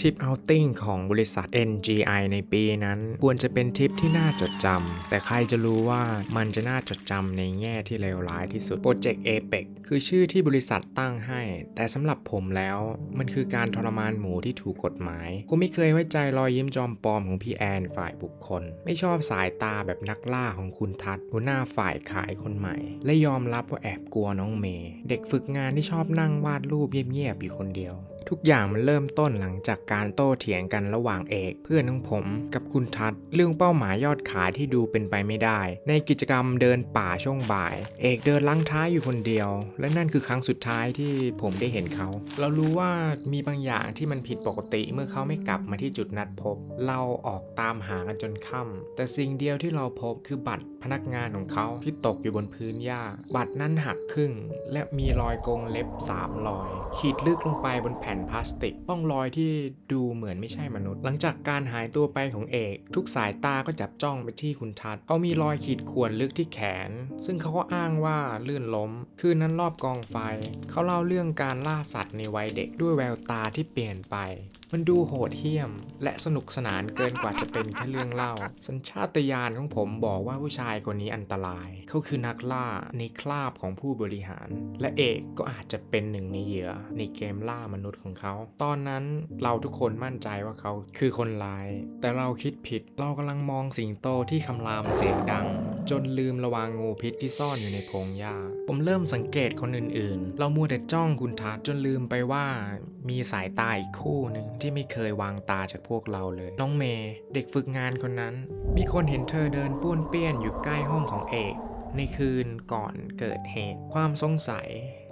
ทริปเอาติ้งของบริษัท NGI ในปีนั้น ควรจะเป็นทริปที่น่าจดจำ แต่ใครจะรู้ว่ามันจะน่าจดจำในแง่ที่เลวร้ายที่สุด โปรเจกต์ APEC คือชื่อที่บริษัทตั้งให้ แต่สำหรับผมแล้วมันคือการทรมานหมูที่ถูกกฎหมาย ผมไม่เคยไว้ใจรอยยิ้มจอมปลอมของพี่แอนฝ่ายบุคคล ไม่ชอบสายตาแบบนักล่าของคุณทัศน์หัวหน้าฝ่ายขายคนใหม่ และยอมรับว่าแอบกลัวน้องเมย์เด็กฝึกงานที่ชอบนั่งวาดรูปเงียบๆอยู่คนเดียว ทุกอย่างมันเริ่มต้นหลังจากการโต้เถียงกันระหว่างเอก เพื่อนของผม กับคุณทัศน์เรื่องเป้าหมายยอดขายที่ดูเป็นไปไม่ได้ ในกิจกรรมเดินป่าช่วงบ่าย เอกเดินลังท้ายอยู่คนเดียว และนั่นคือครั้งสุดท้ายที่ผมได้เห็นเขา เรารู้ว่ามีบางอย่างที่มันผิดปกติเมื่อเขาไม่กลับมาที่จุดนัดพบ เราออกตามหากันจนค่ำแต่สิ่งเดียวที่เราพบคือบัตรพนักงานของเขาที่ตกอยู่บนพื้นหญ้า บัตรนั้นหักครึ่ง และมีรอยกรงเล็บสามรอย ขีดลึกลงไปบนแผ่นพลาสติกป้องรอยที่ดูเหมือนไม่ใช่มนุษย์ หลังจากการหายตัวไปของเอก ทุกสายตาก็จับจ้องไปที่คุณทัศน์เขามีรอยขีดข่วนลึกที่แขน ซึ่งเขาก็อ้างว่าลื่นล้ม คืนนั้นรอบกองไฟ เขาเล่าเรื่องการล่าสัตว์ในวัยเด็กด้วยแววตาที่เปลี่ยนไปมันดูโหดเหี้ยม และสนุกสนานเกินกว่าจะเป็นแค่เรื่องเล่า สัญชาตญาณของผมบอกว่าผู้ชายคนนี้อันตราย เขาคือนักล่าในคราบของผู้บริหาร และเอกก็อาจจะเป็นหนึ่งในเหยื่อในเกมล่ามนุษย์ของเขา ตอนนั้นเราทุกคนมั่นใจว่าเขาคือคนร้าย แต่เราคิดผิด เรากำลังมองสิงโตที่คำรามเสียงดัง จนลืมระวังงูพิษที่ซ่อนอยู่ในพงหญ้า ผมเริ่มสังเกตคนอื่นๆ เรามัวแต่จ้องคุณทัศจนลืมไปว่ามีสายตาอีกคู่หนึ่งที่ไม่เคยวางตาจากพวกเราเลย น้องเมย์เด็กฝึกงานคนนั้น มีคนเห็นเธอเดินป้วนเปี้ยนอยู่ใกล้ห้องของเอก ในคืนก่อนเกิดเหตุความสงสัย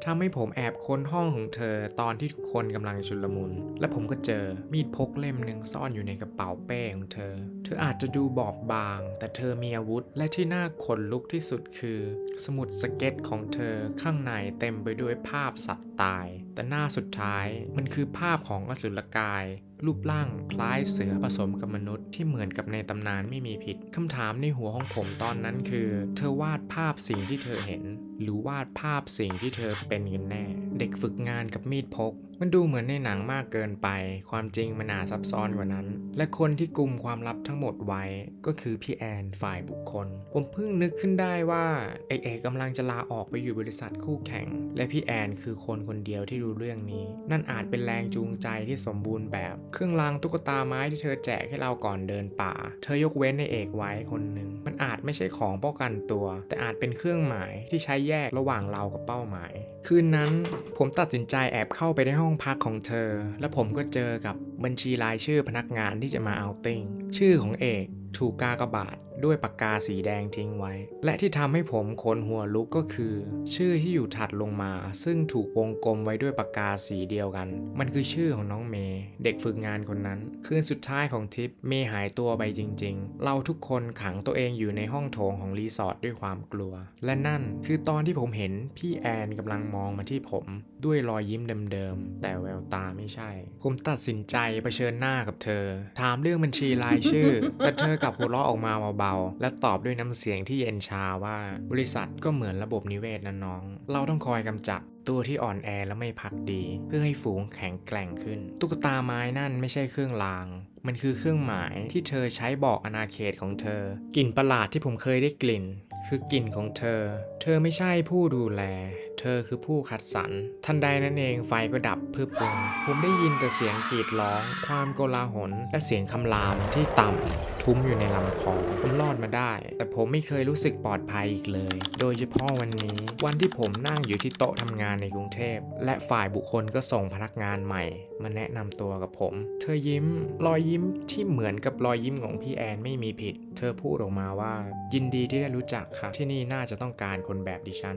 ทำให้ผมแอบค้นห้องของเธอตอนที่ทุกคนกำลังชุลมุน และผมก็เจอมีดพกเล่มหนึ่งซ่อนอยู่ในกระเป๋าเป้ของเธอ เธออาจจะดูบอบบาง แต่เธอมีอาวุธ และที่น่าขนลุกที่สุดคือ สมุดสเก็ตของเธอข้างในเต็มไปด้วยภาพสัตว์ตาย แต่หน้าสุดท้ายมันคือภาพของอสุรกาย รูปร่างคล้ายเสือผสมกับมนุษย์ที่เหมือนกับในตำนานไม่มีผิดคำถามในหัวของผมตอนนั้นคือ เธอวาดภาพสิ่งที่เธอเห็น หรือวาดภาพสิ่งที่เธอเป็นกันแน่ เด็กฝึกงานกับมีดพกมันดูเหมือนในหนังมากเกินไป ความจริงมันอาจซับซ้อนกว่านั้น และคนที่กลุ่มความลับทั้งหมดไว้ก็คือพี่แอนฝ่ายบุคคล ผมเพิ่งนึกขึ้นได้ว่าไอเอกกำลังจะลาออกไปอยู่บริษัทคู่แข่ง และพี่แอนคือคนคนเดียวที่รู้เรื่องนี้ นั่นอาจเป็นแรงจูงใจที่สมบูรณ์แบบ เครื่องรางตุ๊กตาไม้ที่เธอแจกให้เราก่อนเดินป่า เธอยกเว้นในเอกไว้คนหนึ่ง มันอาจไม่ใช่ของป้องกันตัว แต่อาจเป็นเครื่องหมายที่ใช้แยกระหว่างเรากับเป้าหมาย คืนนั้นผมตัดสินใจแอบเข้าไปในห้องห้องพักของเธอ และผมก็เจอกับบัญชีรายชื่อพนักงานที่จะมาเอาติ้งชื่อของเอกถูกกากบาท ด้วยปากกาสีแดงทิ้งไว้ และที่ทำให้ผมขนหัวลุกก็คือ ชื่อที่อยู่ถัดลงมา ซึ่งถูกวงกลมไว้ด้วยปากกาสีเดียวกัน มันคือชื่อของน้องเมย์เด็กฝึกงานคนนั้น คืนสุดท้ายของทริปเมย์หายตัวไปจริง ๆ เราทุกคนขังตัวเองอยู่ในห้องโถงของรีสอร์ทด้วยความกลัว และนั่นคือตอนที่ผมเห็นพี่แอนกำลังมองมาที่ผมด้วยรอยยิ้มเดิมๆ แต่แววตาไม่ใช่ ผมตัดสินใจเผชิญหน้ากับเธอ ถามเรื่องบัญชีรายชื่อแต่เธอกลับหัวเราะออกมาเบาๆ และตอบด้วยน้ำเสียงที่เย็นชาว่า บริษัทก็เหมือนระบบนิเวศนะน้อง เราต้องคอยกำจัด ตัวที่อ่อนแอและไม่พักดี เพื่อให้ฝูงแข็งแกร่งขึ้น ตุ๊กตาไม้นั่นไม่ใช่เครื่องราง มันคือเครื่องหมายที่เธอใช้บอกอาณาเขตของเธอ กลิ่นประหลาดที่ผมเคยได้กลิ่น คือกลิ่นของเธอ เธอไม่ใช่ผู้ดูแล เธอคือผู้คัดสรร ทันใดนั้นเองไฟก็ดับพึบลงผมได้ยินแต่เสียงกรีดร้อง ความโกลาหล และเสียงคำรามที่ต่ำทุ้มอยู่ในลำคอผมรอดมาได้ แต่ผมไม่เคยรู้สึกปลอดภัยอีกเลย โดยเฉพาะวันนี้ วันที่ผมนั่งอยู่ที่โต๊ะทำงานานในกรุงเทพ และฝ่ายบุคคลก็ส่งพนักงานใหม่ มาแนะนำตัวกับผม เธอยิ้ม รอยยิ้มที่เหมือนกับรอยยิ้มของพี่แอนไม่มีผิด เธอพูดออกมาว่า ยินดีที่ได้รู้จักค่ะ ที่นี่น่าจะต้องการคนแบบดิฉัน